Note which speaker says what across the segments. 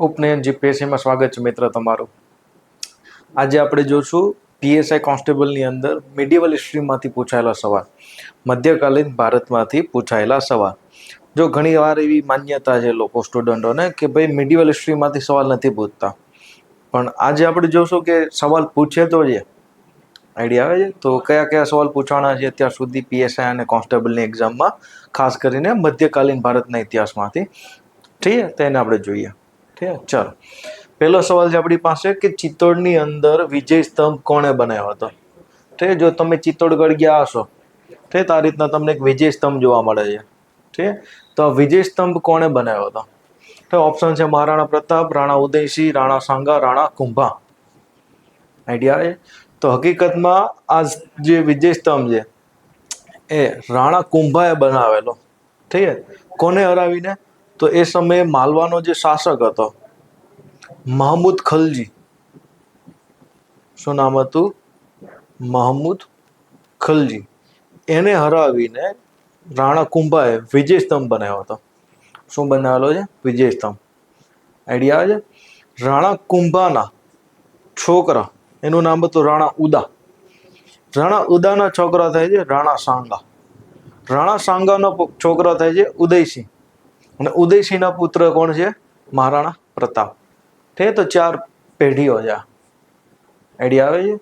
Speaker 1: ઉપનયન જીપીએસસીમાં સ્વાગત છે મિત્ર તમારું. આજે આપણે જોશું પીએસઆઈ કોન્સ્ટેબલની અંદર મિડિવલ હિસ્ટ્રીમાંથી પૂછાયેલા સવાલ, મધ્યકાલીન ભારતમાંથી પૂછાયેલા સવાલ. જો ઘણી વાર એવી માન્યતા છે લોકો સ્ટુડન્ટોને કે ભાઈ મિડિવલ હિસ્ટ્રીમાંથી સવાલ નથી પૂછતા. પણ આજે આપણે જોશું કે સવાલ પૂછે તો છે. આઈડિયા આવે છે? તો કયા કયા સવાલ પૂછવાના છે અત્યાર સુધી પીએસઆઈ અને કોન્સ્ટેબલની એક્ઝામમાં ખાસ કરીને મધ્યકાલીન ભારતના ઇતિહાસમાંથી. ઠીક તેને આપણે જોઈએ. ચાલો. પહેલો સવાલ છે આપણી પાસે કે ચિત્તોડની અંદર વિજય સ્તંભ કોણે બનાવ્યો હતો? તે જો તમે ચિત્તોડગઢ ગયા હશો, તે? આ રીતના તમને એક વિજય સ્તંભ જોવા મળે છે. ઠીક તો વિજય સ્તંભ કોણે બનાવ્યો હતો? તો ઓપ્શન છે મહારાણા પ્રતાપ, રાણા ઉદયસિંહ, રાણા સાંગા, રાણા કુંભા. આઈડિયા એ? તો હકીકતમાં આ જે વિજય સ્તંભ છે, એ રાણા કુંભાએ બનાવેલો. ઠીક કોને હરાવીને? તો એ સમયે માલવાનો જે શાસક હતો, મહમૂદ ખલજી. શું નામ હતું? મહમૂદ ખલજી. એને હરાવીને રાણા કુંભાએ વિજય સ્તંભ બનાવ્યો હતો. શું બનાવેલો છે? વિજય સ્તંભ આઈડિયા છે? રાણા કુંભાના છોકરા. એનું નામ હતું રાણા ઉદા. રાણા ઉદાના છોકરા થાય છે રાણા સાંગા. રાણા સાંગાનો છોકરા થાય છે ઉદયસિંહ. અને ઉદયસિંહના પુત્ર કોણ છે? મહારાણા પ્રતાપ. ઠે તો ચાર પેઢીઓ છે આઈડિયા આવે છે?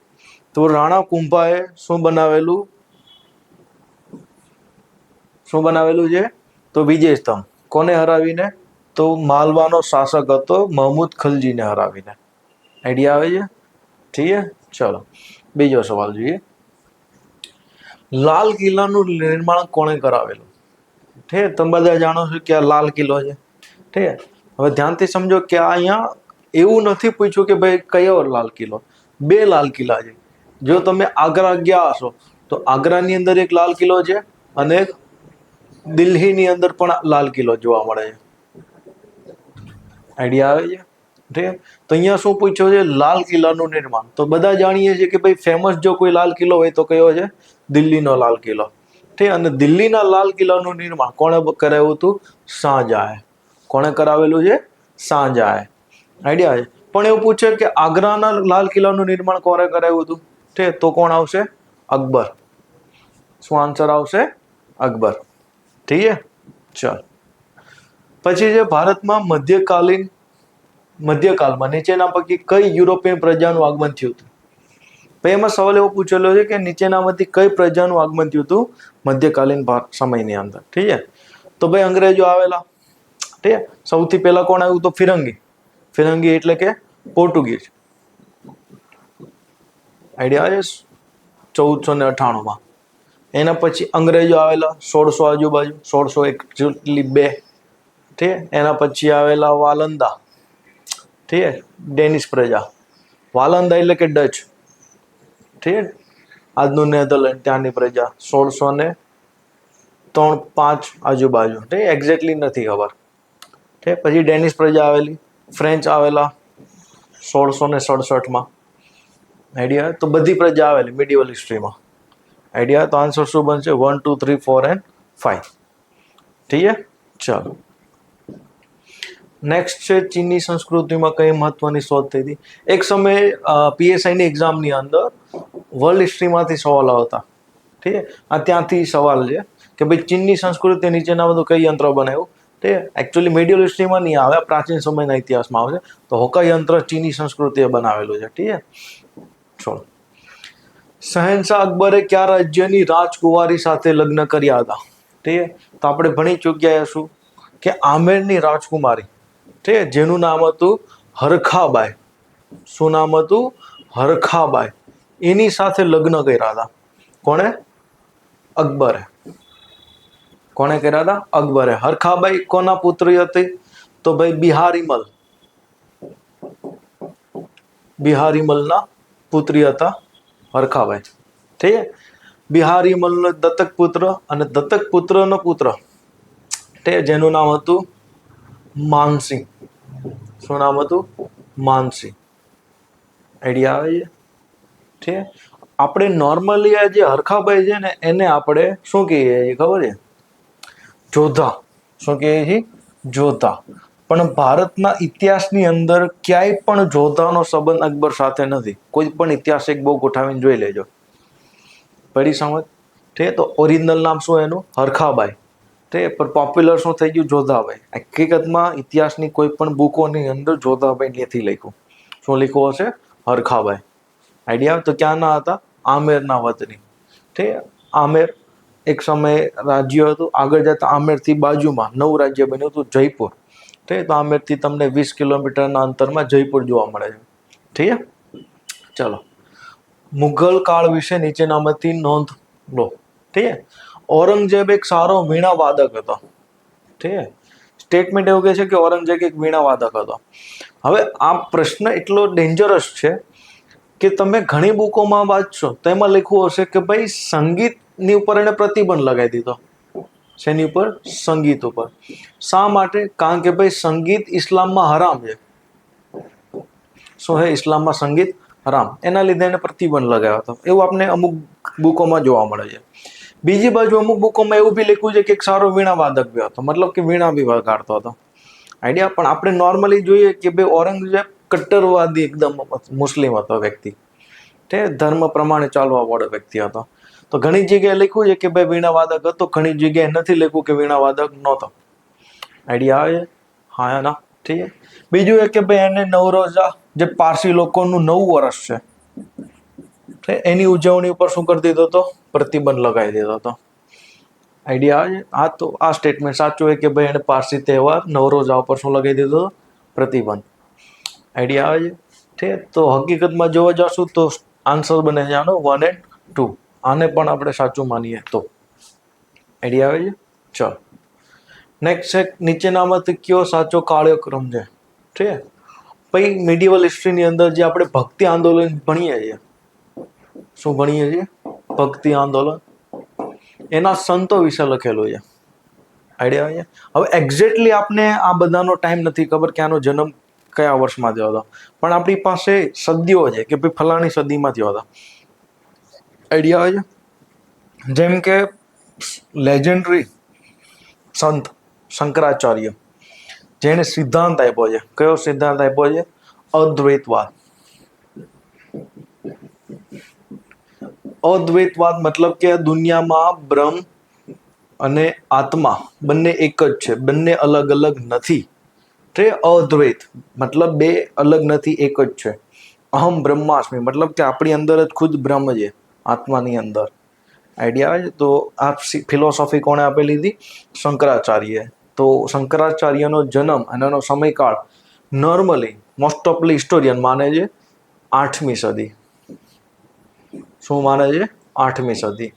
Speaker 1: તો રાણા કુંભાએ શું બનાવેલું? શું બનાવેલું છે? તો વિજય સ્તંભ. કોને હરાવીને? તો માલવાનો શાસક હતો મહમૂદ ખલજીને હરાવીને. આઈડિયા આવે છે? ઠીક છે, ચલો. બીજો સવાલ જોઈએ. લાલ કિલ્લાનું નિર્માણ કોણે કરાવેલું? ઠીક તમે બધા જાણો છો કે આ લાલ કિલ્લો છે. ઠીક હવે ધ્યાનથી સમજો કે આ અહીંયા એવું નથી પૂછ્યું કે ભાઈ કયો લાલ કિલ્લો. બે લાલ કિલ્લા છે. જો તમે આગ્રા ગયા હશો, તો આગ્રાની અંદર એક લાલ કિલ્લો છે અને એક દિલ્હીની અંદર પણ લાલ કિલ્લો જોવા મળે છે. આઈડિયા આવે છે? ઠીક તો અહીંયા શું પૂછ્યો છે? લાલ કિલ્લાનું નિર્માણ. તો બધા જાણીએ છીએ કે ભાઈ ફેમસ જો કોઈ લાલ કિલ્લો હોય તો કયો છે? દિલ્હીનો લાલ કિલ્લો. ઠીક અને દિલ્હીના લાલ કિલ્લાનું નિર્માણ કોણે કરાવ્યું હતું? શાહજહાએ. કોણે કરાવેલું છે? શાહજહાએ. આઈડિયા છે. પણ એવું પૂછે કે આગ્રાના લાલ કિલ્લાનું નિર્માણ કોણે કરાવ્યું હતું? ઠે, તો કોણ આવશે? અકબર. શું આન્સર આવશે? અકબર. ઠીક છે? ચાલ. પછી છે ભારતમાં મધ્યકાલીન, મધ્યકાલમાં નીચેના પૈકી કઈ યુરોપિયન પ્રજાનું આગમન થયું હતું? પછી એમાં સવાલ એવો પૂછેલો છે કે નીચેનામાંથી કઈ પ્રજાનું આગમન થયું હતું? મધ્યકાલીન ભાર- સમયની અંદર. ઠીક છે? તો ભાઈ, અંગ્રેજો આવેલા. ઠીક છે? સૌથી પહેલા કોણ આવ્યું તો ફિરંગી. ફિરંગી એટલે કે પોર્ટુગીઝ. આઈડિયા છે? ચૌદસો ને અઠ્ઠાણુંમાં. એના પછી અંગ્રેજો આવેલા સોળસો આજુબાજુ, સોળસો એકચુઅલી બે. ઠીક એના પછી આવેલા વાલંદા. ઠીક? ડેનિશ પ્રજા. વાલંદા એટલે કે ડચ. ઠીક? આજનું નેધરલેન્ડ ત્યાંની પ્રજા સોળસો ને ત્રણ પાંચ આજુબાજુ. ઠીક? એક્ઝેક્ટલી નથી ખબર. ઠીક? પછી ડેનિશ પ્રજા આવેલી. ફ્રેન્ચ આવેલા. સોળસો ને સડસઠમાં. આઈડિયા તો બધી પ્રજા આવેલી મિડિવલ હિસ્ટ્રીમાં આઈડિયા તો આન્સર શું બનશે? One two three four and five ઠીક છે? ચાલો. નેક્સ્ટ છે, ચીની સંસ્કૃતિમાં કઈ મહત્વની શોધ થઈ હતી? એક સમયે પીએસઆઈની એક્ઝામની અંદર વર્લ્ડ હિસ્ટ્રીમાંથી સવાલ આવતા. ઠીક આ ત્યાંથી સવાલ છે કે ભાઈ ચીનની સંસ્કૃતિ નીચેના બધું કઈ યંત્ર બનાવ્યું? તે એકચ્યુઅલી મેડિયલ હિસ્ટ્રીમાં નહીં આવે, પ્રાચીન સમયના ઇતિહાસમાં આવશે તો હોકા યંત્ર ચીની સંસ્કૃતિએ બનાવેલું છે. ઠીક છે? છોડ શહેનશાહ અકબરે કયા રાજ્યની રાજકુમારી સાથે લગ્ન કર્યા હતા? ઠીક તો આપણે ભણી ચૂક્યા છું કે આમેરની રાજકુમારી ઠીક જેનું નામ હતું હરખાબાઈ. શું નામ હતું? હરખાબાઈ. એની સાથે લગ્ન કર્યા હતા. કોણે? અકબરે. કોણે કર્યા હતા? અકબરે. હરખાબાઈ કોના પુત્રી હતી? તો ભાઈ બિહારીમલ. બિહારીમલના પુત્રી હતા હરખાબાઈ ઠીક? બિહારીમલનો દત્તક પુત્ર અને દત્તક પુત્રનો પુત્ર. ઠીક? જેનું નામ હતું માનસિંહ. શું નામ હતું? માનસિંહ. આઈડિયા આવે છે? છે? આપણે નોર્મલી આ જે હરખાભાઈ છે ને, એને આપણે શું કહીએ છીએ ખબર છે? જોધા. શું કહીએ છીએ? જોધા. પણ ભારતના ઇતિહાસની અંદર ક્યાંય પણ જોધાનો સંબંધ અકબર સાથે નથી. કોઈ પણ ઇતિહાસ એક બહુ ગોઠાવીને જોઈ લેજો. પડી સમજ? ઠે તો ઓરિજિનલ નામ શું એનું? હરખાબાઈ ઠીક પણ પોપ્યુલર શું થઈ ગયું? જોધાભાઈ. હકીકતમાં ઇતિહાસની કોઈ પણ બુકોની અંદર જોધાભાઈ નથી લખ્યું. શું લખ્યું હશે? હરખાબાઈ આઈડિયા તો ક્યાંના હતા? આમેરના વતની. ઠીક આમેર એક સમયે રાજ્ય હતું. આગળ જતા આમેરથી બાજુમાં નવું રાજ્ય બન્યું હતું, જયપુર. ઠીક તો આમેરથી તમને વીસ કિલોમીટરના અંતરમાં જયપુર જોવા મળે છે. ઠીક ચલો. મુઘલ કાળ વિશે નીચેનામાંથી નોંધ લો. ઠીક ઔરંગઝેબ એક સારો વીણા વાદક હતો. ઠીક સ્ટેટમેન્ટ એવું કહે છે કે ઔરંગઝેબ એક વીણા વાદક હતો. હવે આ પ્રશ્ન એટલો ડેન્જરસ છે કે તમે ઘણી બુકોમાં વાંચશો તો એમાં લખવું હશે કે ભાઈ સંગીતની ઉપર એને પ્રતિબંધ લગાવી દીધો. શેની ઉપર? સંગીત ઉપર. શા માટે? કારણ કે ભાઈ સંગીત ઇસ્લામમાં હરામ છે. શું હે? ઇસ્લામમાં સંગીત હરામ. એના લીધે એને પ્રતિબંધ લગાવ્યો હતો. એવું આપણે અમુક બુકોમાં જોવા મળે છે. બીજી બાજુ અમુક બુકોમાં એવું બી લખ્યું છે કે એક સારો વીણા વાદક બી હતો. મતલબ કે વીણા બી વગાડતો હતો. આઈડિયા? પણ આપણે નોર્મલી જોઈએ કે ભાઈ ઔરંગઝેબ કટ્ટરવાદી એકદમ મુસ્લિમ હતો વ્યક્તિ. તે ધર્મ પ્રમાણે ચાલવા વાળો વ્યક્તિ હતો. તો ઘણી જગ્યાએ લખ્યું છે કે ભાઈ વીણા વાદક હતો, ઘણી જગ્યાએ નથી લખ્યું કે વીણા વાદક નહોતો. આઈડિયા આવે? હા ના. ઠીક બીજું એ કે ભાઈ એને નવરોજા, જે પારસી લોકોનું નવું વર્ષ છે. એની ઉજવણી ઉપર શું કરી દીધો હતો? પ્રતિબંધ લગાવી દીધો હતો. આઈડિયા આવે હા, તો આ સ્ટેટમેન્ટ સાચું હોય કે ભાઈ એને પારસી તહેવાર, નવરોજા ઉપર શું લગાવી દીધો હતો? પ્રતિબંધ. આઈડિયા આવે છે? ઠીક તો હકીકતમાં જોવા જશું તો આન્સર બને છે આનો વન એન્ડ ટુ આને પણ આપણે સાચું માનીએ તો. આઈડિયા આવે છે? ચલો. નેક્સ્ટ છે, નીચેનામાંથી કયો સાચો કાર્યક્રમ છે? ઠીક પછી મિડિવલ હિસ્ટ્રીની અંદર જે આપણે ભક્તિ આંદોલન ભણીએ છીએ. શું ભણીએ છીએ? ભક્તિ આંદોલન. એના સંતો વિશે લખેલું છે. આઈડિયા હવે એક્ઝેક્ટલી આપને આ બધાનો ટાઈમ નથી ખબર કે આનો જન્મ કયા વર્ષમાં થયો હતો? પણ આપણી પાસે સદીઓ છે કે ભાઈ ફલાણી સદીમાં થયો હતો. આઈડિયા હોય છે? જેમ કે લેજેન્ડરી સંત શંકરાચાર્ય, જેણે સિદ્ધાંત આપ્યો છે. કયો સિદ્ધાંત આપ્યો છે? અદ્વૈતવાદ. અદ્વૈતવાદ મતલબ કે દુનિયામાં બ્રહ્મ અને આત્મા બંને એક જ છે. બંને અલગ અલગ નથી. તે અદ્વૈત, મતલબ બે અલગ નથી, એક જ છે. અહમ બ્રહ્માસ્મિ, મતલબ કે આપણી અંદર જ ખુદ બ્રહ્મ છે, આત્માની અંદર. આઈડિયા આવે તો આ ફિલોસોફી કોણે આપેલી હતી? શંકરાચાર્ય તો શંકરાચાર્યનો જન્મ અને એનો સમયકાળ નોર્મલી મોસ્ટ ઓફલી હિસ્ટોરિયન માને છે, આઠમી સદી. શું માને છે? આઠમી સદી.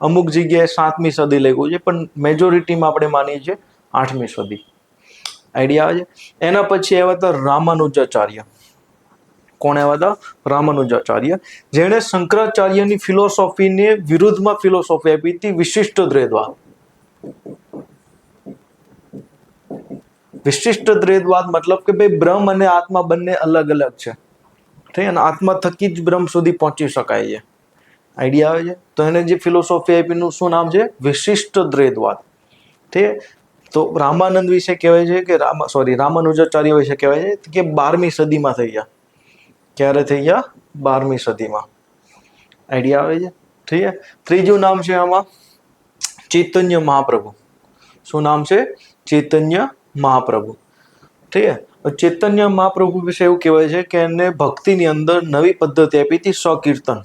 Speaker 1: અમુક જગ્યાએ સાતમી સદી લખ્યું છે, પણ મેજોરિટીમાં આપણે માનીએ છીએ આઠમી સદી. આઈડિયા આવે છે. એના પછી આવ્યા હતા રામાનુજાચાર્ય. કોણ આવ્યા હતા? રામાનુજાચાર્ય. જેણે શંકરાચાર્યની ફિલોસોફીને વિરુદ્ધમાં ફિલોસોફી આપી હતી, વિશિષ્ટ દ્વૈતવાદ. વિશિષ્ટ દ્વૈતવાદ મતલબ કે ભાઈ બ્રહ્મ અને આત્મા બંને અલગ અલગ છે. ઠીક અને આત્મા થકી જ બ્રહ્મ સુધી પહોંચી શકાય છે. આઈડિયા આવે છે? તો એને જે ફિલોસોફી આપીનું શું નામ છે? વિશિષ્ટ દ્વૈતવાદ. ઠીક તો રામાનંદ વિશે કહેવાય છે કે રામ સોરી રામાનુજાચાર્ય વિશે કહેવાય છે કે બારમી સદીમાં થઈ ગયા. ક્યારે થઈ ગયા? બારમી સદીમાં. આઈડિયા આવે છે? ઠીક છે ત્રીજું નામ છે આમાં ચૈતન્ય મહાપ્રભુ. શું નામ છે? ચૈતન્ય મહાપ્રભુ. ઠીક છે ચૈતન્ય મહાપ્રભુ વિશે એવું કહેવાય છે કે એને ભક્તિની અંદર નવી પદ્ધતિ આપી હતી સ્વકીર્તન.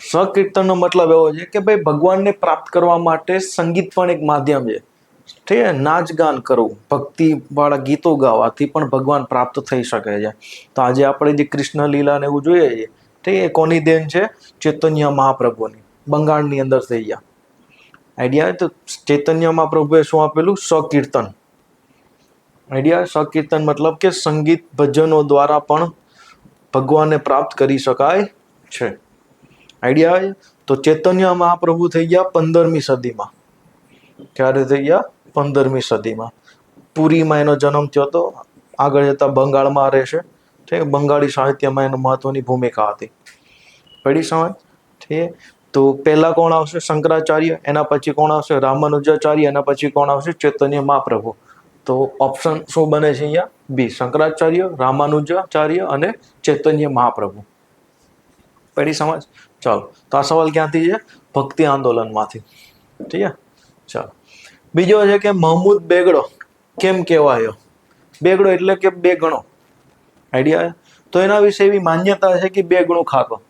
Speaker 1: સ્વકીર્તનનો મતલબ એવો છે કે ભાઈ ભગવાનને પ્રાપ્ત કરવા માટે સંગીત પણ એક માધ્યમ છે. ઠીક છે? નાચ ગાન કરવું. ભક્તિવાળા ગીતો ગાવાથી પણ ભગવાન પ્રાપ્ત થઈ શકે છે. તો આજે આપણે જે કૃષ્ણ લીલા ને એવું જોઈએ છીએ ઠીક એ કોની દેન છે? ચૈતન્ય મહાપ્રભુની. બંગાળની અંદર થઈ ગયા. આઈડિયા તો ચૈતન્ય મહાપ્રભુએ શું આપેલું? સકીર્તન. આઈડિયા, સકીર્તન મતલબ કે સંગીત ભજનો દ્વારા પણ ભગવાનને પ્રાપ્ત કરી શકાય છે. આઈડિયા આવે તો ચૈતન્ય મહાપ્રભુ થઈ ગયા પંદરમી સદીમાં. ક્યારે થઈ ગયા? પંદરમી સદીમાં. પુરીમાં એનો જન્મ થયો હતો આગળ જતા બંગાળમાં રહેશે. ઠીક બંગાળી સાહિત્યમાં એનો મહત્વની ભૂમિકા હતી. પડી સમય ઠીક તો પહેલાં કોણ આવશે? શંકરાચાર્ય. એના પછી કોણ આવશે? રામાનુજાચાર્ય. એના પછી કોણ આવશે? ચૈતન્ય મહાપ્રભુ. તો ઓપ્શન શું બને છે અહીંયા? બી. શંકરાચાર્ય, રામાનુજાચાર્ય અને ચૈતન્ય મહાપ્રભુ. પડી સમજ? ચાલો, તો આ સવાલ ક્યાંથી છે? ભક્તિ આંદોલનમાંથી. ઠીક છે? ચાલો. બીજો છે કે મહમૂદ બેગડો કેમ કહેવાયો? બેગડો એટલે કે બે ગણો આઈડિયા તો એના વિશે એવી માન્યતા છે કે બે ગણું ખાતો.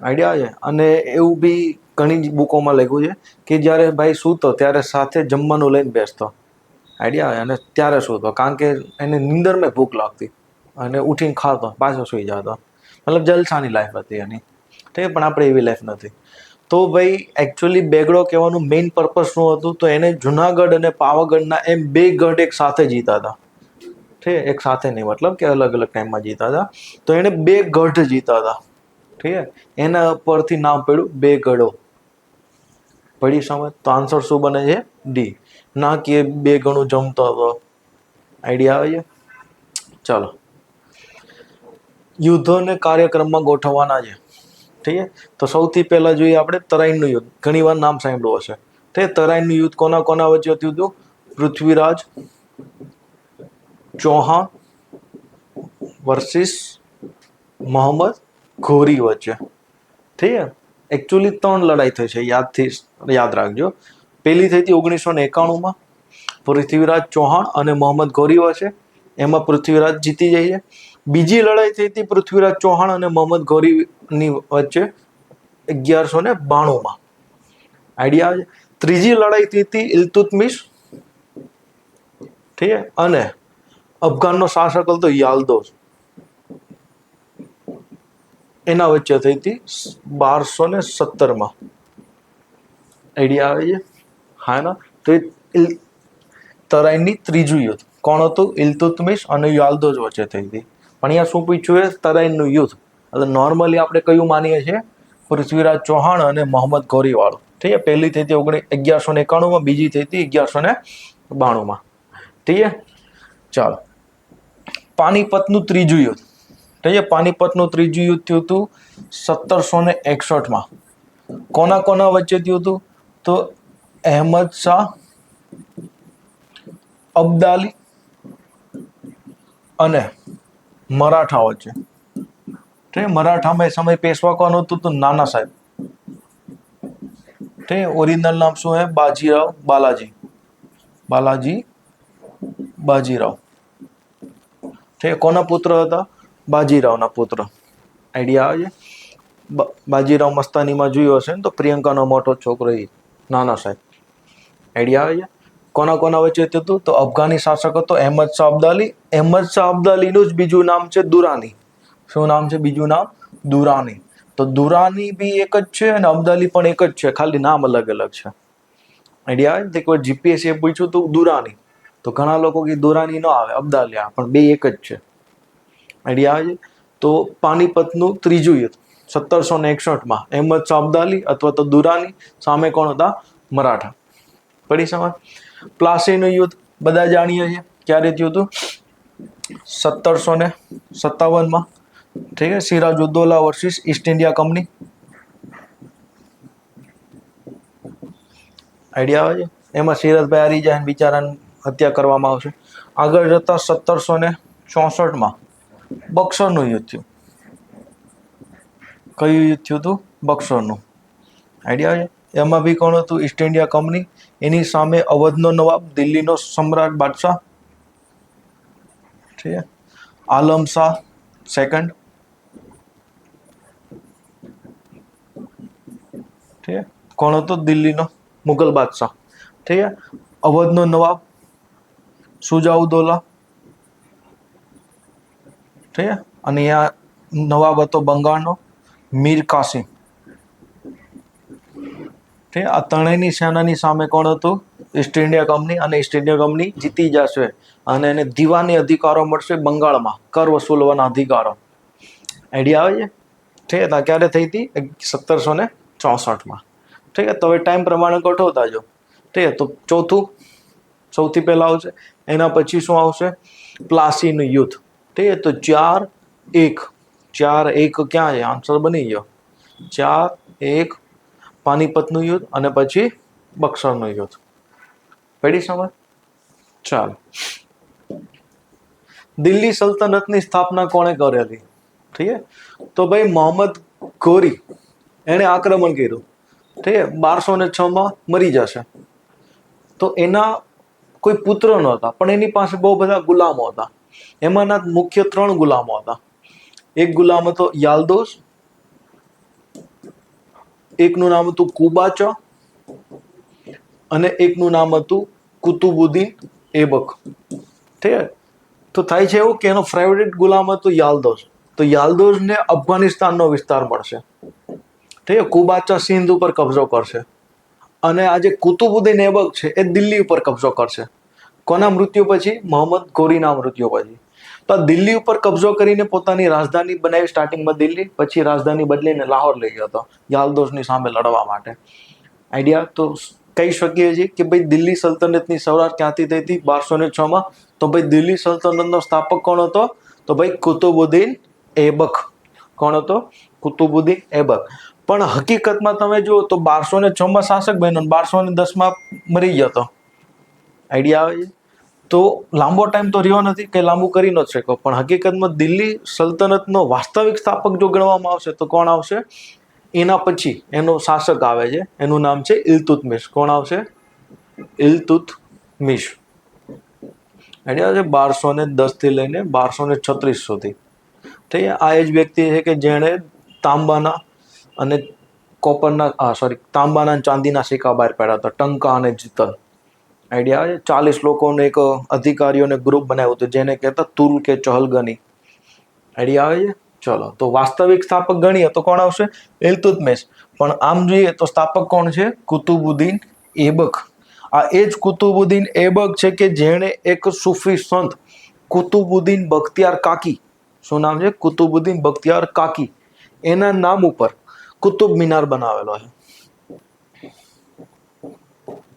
Speaker 1: આઈડિયા છે? અને એવું બી ઘણી જ બુકોમાં લખ્યું છે કે જ્યારે ભાઈ સૂતો ત્યારે સાથે જમવાનું લઈને બેસતો. આઈડિયા આવે અને ત્યારે સૂતો. કારણ કે એને નિંદરમાં ભૂખ લાગતી. અને ઉઠીને ખાતો, પાછો સૂઈ જતો. મતલબ જલસાની લાઈફ હતી એની. ઠીક? પણ આપણે એવી લાઈફ નથી. તો ભાઈ એકચ્યુઅલી બેગડો કહેવાનું મેઇન પર્પઝ શું હતું, તો એને જુનાગઢ અને પાવાગઢના એમ બે ગઢ એક સાથે જીતા હતા. ઠીક એક સાથે નહીં, મતલબ કે અલગ અલગ ટાઈમમાં જીતા હતા. તો એણે બે ગઢ જીતા હતા. ઠીક એના પરથી નામ પડ્યું બે ગઢો પડી સમજ? તો આન્સર શું બને છે? ડી ના કે બે ગણું જમતો હતો. આઈડિયા આવે છે? ચાલો. યુદ્ધોને કાર્યક્રમમાં ગોઠવવાના છે. ઠીક છે? તો સૌથી પહેલા જોઈએ આપણે તરાઈનનું યુદ્ધ. ઘણીવાર નામ સાંભળ્યું હશે. તે તરાઈનનું યુદ્ધ કોના કોના વચ્ચે હતું? પૃથ્વીરાજ ચૌહાણ વર્સિસ મોહમ્મદ ઘોરી વચ્ચે. ઠીક એકચ્યુઅલી ત્રણ લડાઈ થઈ છે. યાદથી યાદ રાખજો. પહેલી થઈ હતી ઓગણીસો ને એકાણુંમાં. પૃથ્વીરાજ ચૌહાણ અને મોહમ્મદ ઘોરી વચ્ચે. એમાં પૃથ્વીરાજ જીતી જાય છે. બીજી લડાઈ થઈ હતી પૃથ્વીરાજ ચૌહાણ અને મોહમ્મદ ગૌરીની વચ્ચે અગિયારસો ને બાણુંમાં. આઈડિયા ત્રીજી લડાઈ થઈ હતી ઇલ્તુતમિશ. ઠીક અને અફઘાનનો શાસક હતો યાલદોસ એના વચ્ચે થઈ હતી બારસો ને સત્તરમાં. આઈડિયા આવે છે? હા ના? તો એ તરાઈની ત્રીજું યુદ્ધ. કોણ હતું? ઇલતુતમિશ અને યાલદોજ વચ્ચે થઈ હતી. પણ અહીંયા શું પૂછ્યું છે? તરાઈનનું યુદ્ધ. એટલે નોર્મલી આપણે કયું માનીએ છીએ? પૃથ્વીરાજ ચૌહાણ અને મોહમ્મદ ગોરીવાળું. ઠીક છે? પહેલી થઈ હતી ઓગણીસ અગિયારસો ને એકાણુંમાં, બીજી થઈ હતી અગિયારસો ને બાણુંમાં. ઠીક છે? ચાલો. પાનીપતનું ત્રીજું યુદ્ધ. ઠીક છે? પાનીપતનું ત્રીજું યુદ્ધ થયું હતું સત્તરસો ને એકસઠમાં. કોના કોના વચ્ચે થયું હતું? તો અહેમદ શાહ, અબ્દાલી અને મરાઠા વચ્ચે તે? મરાઠામાં એ સમય પેશવા કોણ હતું તો નાના સાહેબ. તે? ઓરિજિનલ નામ શું હે? બાજીરાવ બાલાજી. બાલાજી બાજીરાવ. ઠીક કોના પુત્ર હતા? બાજીરાવના પુત્ર. આઈડિયા આવે છે? બાજીરાવ મસ્તાનીમાં જોયું હશે ને તો પ્રિયંકાનો મોટો છોકરો એ, નાના સાહેબ. આઈડિયા આવે છે? કોના કોના વચ્ચે થયું હતું? તો અફઘાની શાસક હતો અહેમદ શાહ અબ્દાલી. અહેમદ શાહ અબ્દાલીનું જ બીજું નામ છે દુરાની. શું નામ છે? બીજું નામ દુરાની. તો દુરાની બી એક જ છે અને અબ્દાલી પણ એક જ છે. ખાલી નામ અલગ અલગ છે. આઈડિયા આવે એક વાર જીપીએસસી પૂછ્યું તું દુરાની. તો ઘણા લોકો કે દુરાની ન આવે અબ્દાલિયા પણ બે એક જ છે. આઈડિયા તો પાનીપતનું ત્રીજું યુદ્ધ, સત્તરસો ને એકસઠમાં. અહેમદ શાહ અબ્દાલી અથવા તો દુરાની. સામે કોણ હતા? મરાઠા. પડી સમજ? પ્લાસીનું યુદ્ધ બધા જાણીએ છીએ. ક્યારે થયું હતું? સત્તરસો ને સત્તાવનમાં. ઠીક છે? Sirajuddaula versus East India Company idea આવે છે? એમાં સિરાજભાઈ હારી જાય બિચારાને હત્યા કરવામાં આવશે. આગળ જતા સત્તરસો ને ચોસઠમાં બક્સરનું યુદ્ધ થયું. કયું યુદ્ધ થયું હતું? બક્સરનું. આઈડિયા છે? એમાં બી કોણ હતું? ઈસ્ટ ઇન્ડિયા કંપની એની સામે અવધનો નવાબ, દિલ્હીનો સમ્રાટ બાદશાહ. ઠીક આલમ શાહ સેકન્ડ ઠીક કોણ હતો? દિલ્હીનો મુગલ બાદશાહ. ઠીક અવધનો નવાબ, સુજાઉદ્દોલા. ઠીક અને અહીંયા નવાબ હતો બંગાળનો મીર કાસિમ? આ ત્રણેયની સેનાની સામે કોણ હતું? ઈસ્ટ ઇન્ડિયા કંપની અને ઈસ્ટ ઇન્ડિયા કંપની જીતી જશે. અને એને દીવાની અધિકારો મળશે બંગાળમાં, કર વસૂલવાના અધિકારો. આઈડિયા આવે છે? ઠીક હતા ક્યારે થઈ હતી? સત્તરસો ને ચોસઠમાં. ઠીક તો હવે ટાઈમ પ્રમાણે ગોઠવતા જો ઠીક તો ચોથું, સૌથી પહેલાં આવશે. એના પછી શું આવશે? પ્લાસીનું યુદ્ધ ઠીક તો ચાર એક. ચાર એક ક્યાં છે? આન્સર બની ગયો. ચાર એક પાણીપતનું યુદ્ધ અને પછી બક્સરનું યુદ્ધ. પડી સમજ ચાલો. દિલ્હી સલ્તનતની સ્થાપના કોણે કરેલી? ઠીક તો ભાઈ મોહમ્મદ ઘોરી એણે આક્રમણ કર્યું. ઠીક બારસો ને છમાં મરી જશે. તો એના કોઈ પુત્ર નહોતા, પણ એની પાસે બહુ બધા ગુલામો હતા. એમાંના મુખ્ય ત્રણ ગુલામો હતા. એક ગુલામ હતો યાલદોસ એકનું નામ હતું કુબાચા અને એકનું નામ હતું કુતુબુદ્દીન એબક. ઠીક તો થાય છે એવું કે એનો ફેવરેટ ગુલામ હતો યાલદોઝ. તો યાલદોઝને અફઘાનિસ્તાનનો વિસ્તાર મળશે. ઠીક કુબાચા સિંધ ઉપર કબજો કરશે. અને આ જે કુતુબુદ્દીન એબક છે એ દિલ્હી ઉપર કબજો કરશે. કોના મૃત્યુ પછી? મોહમ્મદ ગોરીના મૃત્યુ પછી. તો આ દિલ્હી ઉપર કબજો કરીને પોતાની રાજધાની બનાવી સ્ટાર્ટિંગમાં દિલ્હી, પછી રાજધાની બદલીને લાહોર લઈ ગયો હતો યાલદોસની સામે લડવા માટે. આઈડિયા તો કહી શકીએ છીએ કે ભાઈ દિલ્હી સલ્તનતની શરૂઆત ક્યાંથી થઈ હતી? બારસો ને છમાં. તો ભાઈ દિલ્હી સલ્તનતનો સ્થાપક કોણ હતો? તો ભાઈ કુતુબુદ્દીન એબક કોણ હતો? કુતુબુદ્દીન એબક પણ હકીકતમાં તમે જુઓ તો બારસો ને છમાં શાસક બન્યો બારસો ને દસમાં મરી ગયો હતો. આઈડિયા આવે છે? તો લાંબો ટાઈમ તો રહ્યો નથી કે લાંબુ કરી ન શકો પણ હકીકતમાં દિલ્હી સલ્તનતનો વાસ્તવિક સ્થાપક જો ગણવામાં આવશે, તો કોણ આવશે? એના પછી એનો શાસક આવે છે. એનું નામ છે ઇલતુતમિશ કોણ આવશે? ઇલતુતમિશ આઈડિયા છે બારસો ને દસથી લઈને બારસો ને છત્રીસ સુધી. ઠીક આ એ જ વ્યક્તિ છે કે જેણે તાંબાના અને કોપરના સોરી તાંબાના ચાંદીના સિક્કા બહાર પાડ્યા હતા, ટંકા અને જીતલ. આઈડિયા આવે ચાલીસ લોકોને એક અધિકારીઓને ગ્રુપ બનાવ્યું હતું, જેને કહેતા તુલ કે ચહલગની. આઈડિયા આવે છે? ચલો, તો વાસ્તવિક સ્થાપક ગણીએ તો કોણ આવશે? ઇલતુતમેશ પણ આમ જોઈએ તો સ્થાપક કોણ છે? કુતુબુદ્દીન એબક. આ એ જ કુતુબુદ્દીન એબક છે કે જેણે એક સુફી સંત, કુતુબુદ્દીન બખ્તિયાર કાકી. શું નામ છે? કુતુબુદ્દીન બખ્તિયાર કાકી. એના નામ ઉપર કુતુબ મિનાર બનાવેલો છે.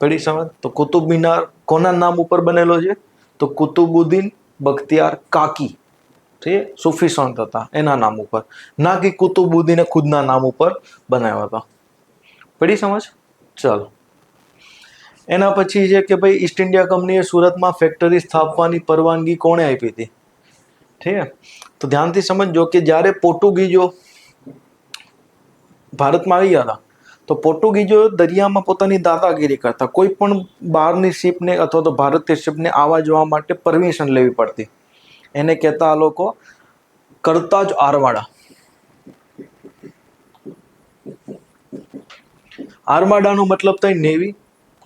Speaker 1: પડી સમજ તો કુતુબ મિનાર કોના નામ ઉપર બનેલો છે? તો કુતુબુદ્દીન બખ્તિયાર કાકી. ઠીક? સુફી સંત હતા, એના નામ ઉપર. ના કે કુતુબુદ્દીને ખુદના નામ ઉપર બનાવ્યો હતો. પડી સમજ? ચાલો. એના પછી છે કે ભાઈ ઈસ્ટ ઇન્ડિયા કંપનીએ સુરતમાં ફેક્ટરી સ્થાપવાની પરવાનગી કોણે આપી હતી? ઠીક તો ધ્યાનથી સમજજો કે જ્યારે પોર્ટુગીઝો ભારતમાં આવી ગયા હતા તો પોર્ટુગીઝો દરિયામાં પોતાની દાદાગીરી કરતા, કોઈ પણ બહારની શિપને અથવા તો ભારતીય શિપને આવવા જવા માટે પરમિશન લેવી પડતી. એને કહેતા આ લોકો, કરતા જ આરવાડા. આર્માડાનો મતલબ થાય નેવી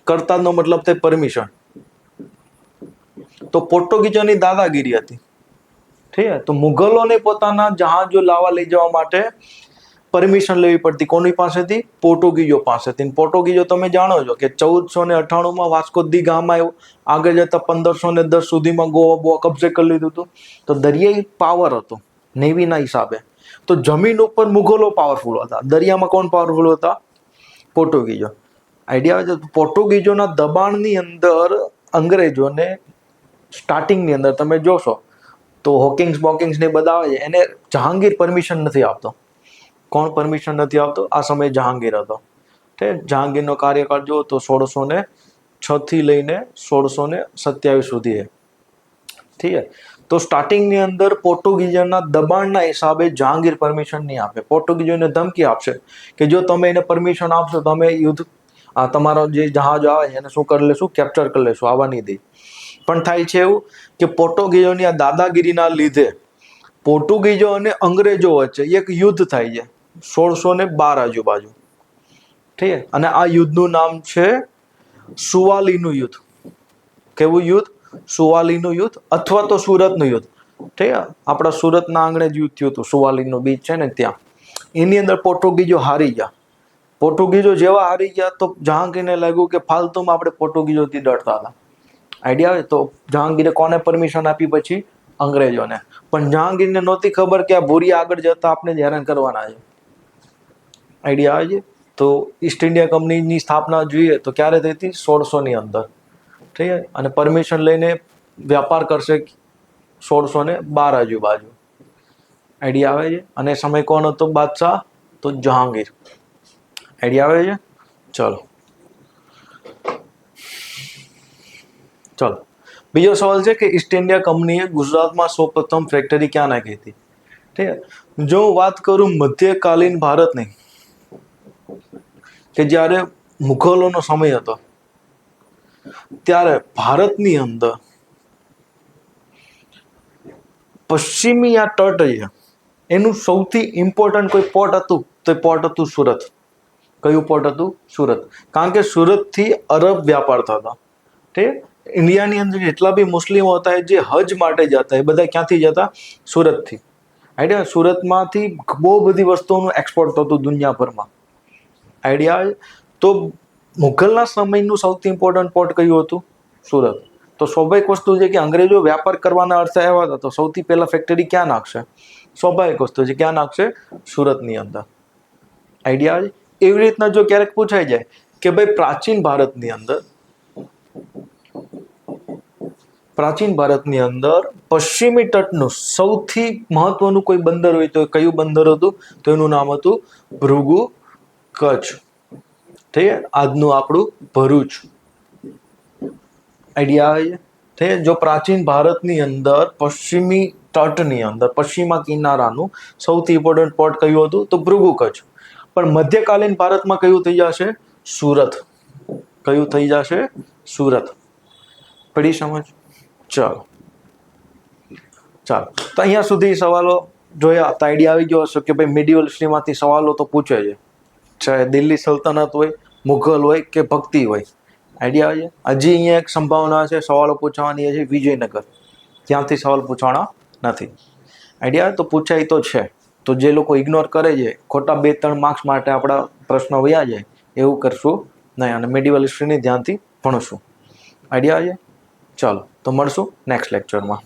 Speaker 1: કરતાજનો મતલબ થાય પરમિશન તો પોર્ટુગીઝોની દાદાગીરી હતી. ઠીક તો મુઘલોને પોતાના જહાજો લાવવા લઈ જવા માટે પરમિશન લેવી પડતી કોની પાસેથી? પોર્ટુગીઝો પાસેથી. પોર્ટુગીઝો તમે જાણો છો કે ચૌદસો ને અઠ્ઠાણુંમાં વાસ્કો દી ગામ આવ્યો. આગળ જતા પંદરસો ને દસ સુધીમાં ગોવા બોવા કબજે કરી લીધું હતું. તો દરિયાઈ પાવર હતો, નેવીના હિસાબે. તો જમીન ઉપર મુઘલો પાવરફુલ હતા. દરિયામાં કોણ પાવરફુલ હતા? પોર્ટુગીઝો. આઈડિયા આવે છે પોર્ટુગીઝોના દબાણની અંદર અંગ્રેજોને સ્ટાર્ટિંગની અંદર તમે જોશો, તો હોકિંગ્સ બોકિંગ્સ ને બધા આવે છે. એને જહાંગીર પરમિશન નથી આપતો. કોણ પરમિશન નથી આપતો? આ સમયે જહાંગીર હતો. તે જહાંગીરનો કાર્યકાળ જુઓ તો સોળસો ને છથી લઈને સોળસો ને સત્યાવીસ સુધી ઠીક તો સ્ટાર્ટિંગની અંદર પોર્ટુગીઝોના દબાણના હિસાબે જહાંગીર પરમિશન નહીં આપે. પોર્ટુગીઝોને ધમકી આપશે કે જો તમે એને પરમિશન આપશો તો અમે યુદ્ધ, આ તમારો જે જહાજ આવે છે એને શું કરી લેશું? કેપ્ચર કરી લેશું. આવવા નહીં દે. પણ થાય છે એવું કે પોર્ટુગીઝોની આ દાદાગીરીના લીધે પોર્ટુગીઝો અને અંગ્રેજો વચ્ચે એક યુદ્ધ થાય છે. સોળસો ને બાર આજુબાજુ. ઠીક છે અને આ યુદ્ધનું નામ છે સુવાલીનું યુદ્ધ. કેવું યુદ્ધ? સુવાલીનું યુદ્ધ અથવા તો સુરતનું યુદ્ધ. ઠીક આપણા સુરતના આંગણે જ યુદ્ધ થયું હતું સુવાલીનું બીચ છે ને ત્યાં. એની અંદર પોર્ટુગીઝો હારી ગયા. પોર્ટુગીઝો જેવા હારી ગયા તો જહાંગીરને લાગ્યું કે ફાલતુમાં આપણે પોર્ટુગીઝોથી ડરતા હતા. આઈડિયા આવે? તો જહાંગીરે કોને પરમિશન આપી પછી? અંગ્રેજોને. પણ જહાંગીરને નહોતી ખબર કે આ ભૂરી આગળ જતા આપણે હેરાન કરવાના છે. આઈડિયા આવે છે, તો ઈસ્ટ ઇન્ડિયા કંપનીની સ્થાપના જોઈએ તો ક્યારે થઈ હતી? સોળસોની અંદર. ઠીક છે? અને પરમિશન લઈને વ્યાપાર કરશે સોળસો ને બાર આજુબાજુ. આઈડિયા આવે છે? અને સમય કોણ હતો? બાદશાહ? તો જહાંગીર. આઈડિયા આવે છે? ચલો. ચલો. બીજો સવાલ છે કે ઈસ્ટ ઇન્ડિયા કંપનીએ ગુજરાતમાં સૌપ્રથમ ફેક્ટરી ક્યાં નાખી હતી ઠીક જો હું વાત કરું મધ્યકાલીન ભારતની કે જ્યારે મુઘલોનો સમય હતો, ત્યારે ભારતની અંદર પશ્ચિમી આ તટ છે એનું સૌથી ઇમ્પોર્ટન્ટ કોઈ પોર્ટ હતું, તો એ પોર્ટ હતું સુરત. કયું પોર્ટ હતું? સુરત. કારણ કે સુરતથી અરબ વ્યાપાર થતો. ઠીક? ઇન્ડિયાની અંદર જેટલા બી મુસ્લિમો હતા જે હજ માટે જતા, એ બધા ક્યાંથી જતા? સુરતથી. આઈડિયા સુરતમાંથી બહુ બધી વસ્તુઓનું એક્સપોર્ટ થતું દુનિયાભરમાં. આઈડિયા તો મુઘલના સમયનું સૌથી ઇમ્પોર્ટન્ટ પોર્ટ કયું હતું? સુરત. તો સ્વાભાવિક વસ્તુ છે કે અંગ્રેજો વ્યાપાર કરવાના અર્થે આવ્યા હતા, તો સૌથી પહેલાં ફેક્ટરી ક્યાં નાખશે? સ્વાભાવિક વસ્તુ છે, ક્યાં નાખશે? સુરતની અંદર. આઈડિયા એવી રીતના જો ક્યારેક પૂછાઈ જાય કે ભાઈ પ્રાચીન ભારતની અંદર, પ્રાચીન ભારતની અંદર પશ્ચિમી તટનું સૌથી મહત્વનું કોઈ બંદર હોય તો કયું બંદર હતું? તો એનું નામ હતું ભૃગુ કચ્છ ઠીક આજનું આપણું ભરૂચ. આઈડિયા આવે છે? ઠીક જો પ્રાચીન ભારતની અંદર, પશ્ચિમી તટની અંદર, પશ્ચિમા કિનારાનું સૌથી ઇમ્પોર્ટન્ટ પોર્ટ કયું હતું? તો ભૃગુ કચ્છ પણ મધ્યકાલીન ભારતમાં કયું થઈ જશે? સુરત. કયું થઈ જશે? સુરત. પડી સમજ? ચાલો. ચાલો. તો અહીંયા સુધી સવાલો જોયા. તો આઈડિયા આવી ગયો હશે કે ભાઈ મિડિયલ હિસ્ટ્રીમાંથી સવાલો તો પૂછે છે. ચાહે દિલ્હી સલ્તનત હોય, મુઘલ હોય કે ભક્તિ હોય. આઈડિયા છે? હજી અહીંયા એક સંભાવના છે, સવાલો પૂછવાની છે વિજયનગર. ત્યાંથી સવાલ પૂછવાના નથી. આઈડિયા તો પૂછાય તો છે. તો જે લોકો ઇગ્નોર કરે છે, ખોટા બે ત્રણ માર્ક્સ માટે આપણા પ્રશ્નો વયા જાય, એવું કરશું નહીં અને મેડિવલ હિસ્ટ્રીની ધ્યાનથી ભણશું. આઈડિયા છે? ચાલો, તો મળશું નેક્સ્ટ લેક્ચરમાં